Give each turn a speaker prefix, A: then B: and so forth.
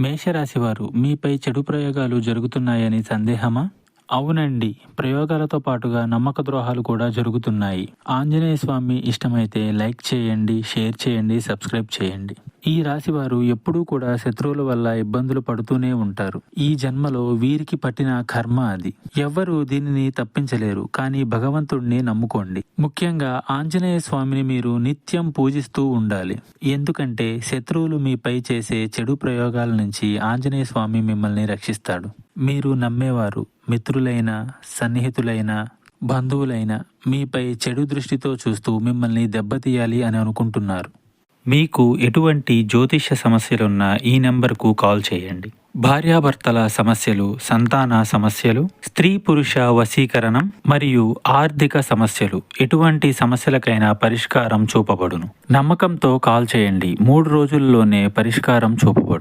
A: మేషరాశివారు మీపై చెడు ప్రయోగాలు జరుగుతున్నాయని సందేహమా? అవునండి. ప్రయోగాలతో పాటుగా నమ్మక ద్రోహాలు కూడా జరుగుతున్నాయి. ఆంజనేయ స్వామి ఇష్టమైతే లైక్ చేయండి షేర్ చేయండి సబ్స్క్రైబ్ చేయండి. ఈ రాశివారు ఎప్పుడూ కూడా శత్రువుల వల్ల ఇబ్బందులు పడుతూనే ఉంటారు. ఈ జన్మలో వీరికి పట్టిన కర్మ అది. ఎవ్వరూ దీనిని తప్పించలేరు కానీ భగవంతుడిని నమ్ముకోండి. ముఖ్యంగా ఆంజనేయ స్వామిని మీరు నిత్యం పూజిస్తూ ఉండాలి. ఎందుకంటే శత్రువులు మీపై చేసే చెడు ప్రయోగాల నుంచి ఆంజనేయ స్వామి మిమ్మల్ని రక్షిస్తాడు. మీరు నమ్మేవారు. మిత్రులైన సన్నిహితులైన బంధువులైన మీపై చెడు దృష్టితో చూస్తూ మిమ్మల్ని దెబ్బతీయాలి అని అనుకుంటున్నారు. మీకు ఎటువంటి జ్యోతిష్య సమస్యలున్నా ఈ నెంబర్కు కాల్ చేయండి. భార్యాభర్తల సమస్యలు సంతాన సమస్యలు స్త్రీ పురుష వశీకరణం మరియు ఆర్థిక సమస్యలు ఎటువంటి సమస్యలకైనా పరిష్కారం చూపబడును. నమ్మకంతో కాల్ చేయండి. మూడు రోజుల్లోనే పరిష్కారం చూపబడును.